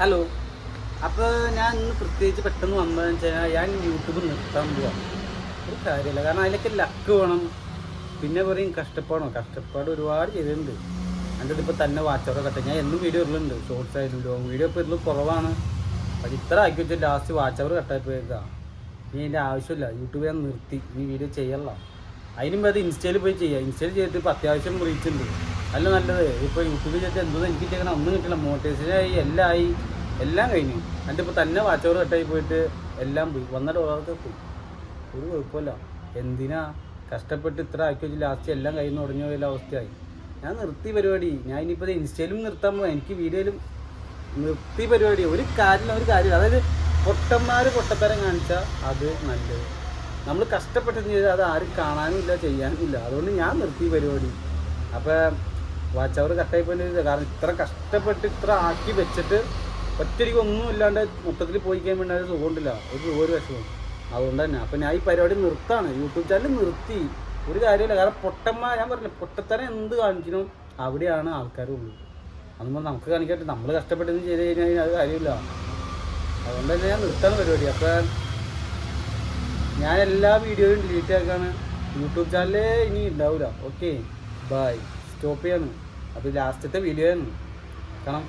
Hello അപ്പോൾ ഞാൻ ഇന്ന് പ്രത്യേകിച്ച് പെട്ടെന്ന് വന്നതെന്ന് വെച്ച് കഴിഞ്ഞാൽ ഞാൻ യൂട്യൂബ് നിർത്താൻ പോവാ. ഒരു കാര്യമില്ല കാരണം അതിലൊക്കെ ലക്ക് വേണം. പിന്നെ പറയും കഷ്ടപ്പാടോ. കഷ്ടപ്പാട് ഒരുപാട് ചെയ്തിട്ടുണ്ട്. എന്റെ ഇപ്പോൾ തന്നെ വാച്ചോടെ കട്ടെ ഞാൻ എന്നും വീഡിയോ ഇടലുണ്ട്. ഷോർട്സ് ആയാലും ലോങ് വീഡിയോ ഇപ്പോൾ ഇതിൽ കുറവാണ്. അത് ഇത്ര ആക്കി വെച്ചാൽ ലാസ്റ്റ് വാച്ച് അവർ കട്ടായി പോയേക്കാം ഇനി എന്റെ ആവശ്യമില്ല. യൂട്യൂബ് ഞാൻ നിർത്തി. ഇനി വീഡിയോ ചെയ്യല്ല. അതിനുമ്പോൾ അത് ഇൻസ്റ്റയിൽ പോയി ചെയ്യാം. ഇൻസ്റ്റയിൽ ചെയ്തിട്ട് ഇപ്പോൾ അത്യാവശ്യം റീച്ച് ഉണ്ട്. അല്ല നല്ലത്. ഇപ്പോൾ യൂട്യൂബിൽ ചെയ്തിട്ട് എന്തോ എനിക്ക് ചെയ്യണം ഒന്നും കിട്ടില്ല എല്ലാം ആയി എല്ലാം കഴിഞ്ഞു. എന്റെ ഇപ്പോൾ തന്നെ വാച്ചോർ കെട്ടായി പോയിട്ട് എല്ലാം പോയി. വന്ന ഡോളറൊക്കെ പോയി. ഒരു കുഴപ്പമില്ല. എന്തിനാ? കഷ്ടപ്പെട്ട് ഇത്ര ആക്കി വെച്ച് ലാസ്റ്റ് എല്ലാം കയ്യിൽ ഉടഞ്ഞു പോയ അവസ്ഥയായി. ഞാൻ നിർത്തി പരിപാടി. ഞാൻ ഇനിയിപ്പോൾ ഇൻസ്റ്റയിലും നിർത്താൻ പോകാം എനിക്ക് വീഡിയോയിലും നിർത്തി പരിപാടി. ഒരു കാര്യം ഒരു കാര്യം അതായത് പൊട്ടന്മാർ പൊട്ടത്തരം കാണിച്ചാൽ അത് നല്ലത്. നമ്മൾ കഷ്ടപ്പെട്ടെന്ന് ചെയ്താൽ അത് ആരും കാണാനും ഇല്ല ചെയ്യാനും ഇല്ല. അതുകൊണ്ട് ഞാൻ നിർത്തി പരിപാടി. അപ്പോൾ വാച്ച് കട്ടായി പോയില്ല കാരണം ഇത്ര കഷ്ടപ്പെട്ട് ഇത്ര ആക്കി വെച്ചിട്ട് ഒറ്റയ്ക്ക് ഒന്നും ഇല്ലാണ്ട് മൊത്തത്തിൽ പോയി കഴിയുമ്പോൾ സുഖമുണ്ടില്ല. ഒരു ഒരു വിഷമം അതുകൊണ്ട് തന്നെ. അപ്പം ഞാൻ ഈ പരിപാടി നിർത്താണ്. യൂട്യൂബ് ചാനൽ നിർത്തി. ഒരു കാര്യമില്ല കാരണം പൊട്ടന്മാർ ഞാൻ പറഞ്ഞില്ല പൊട്ടത്തരം എന്ത് കാണിക്കണം അവിടെയാണ് ആൾക്കാരുള്ളത് അതുമ്പോൾ നമുക്ക് കാണിക്കട്ടെ നമ്മൾ കഷ്ടപ്പെട്ടെന്ന് ചെയ്ത് കഴിഞ്ഞാൽ അത് കാര്യമില്ല അതുകൊണ്ട് തന്നെ ഞാൻ നിർത്താണ് പരിപാടി. അപ്പം ഞാൻ എല്ലാ വീഡിയോയും ഡിലീറ്റ് ആക്കാണ്. യൂട്യൂബ് ചാനലേ ഇനി ഉണ്ടാവില്ല ഓക്കെ ബൈ സ്റ്റോപ്പ് ചെയ്യാണ്. അപ്പോൾ ലാസ്റ്റത്തെ വീഡിയോ ആയിരുന്നു. കാരണം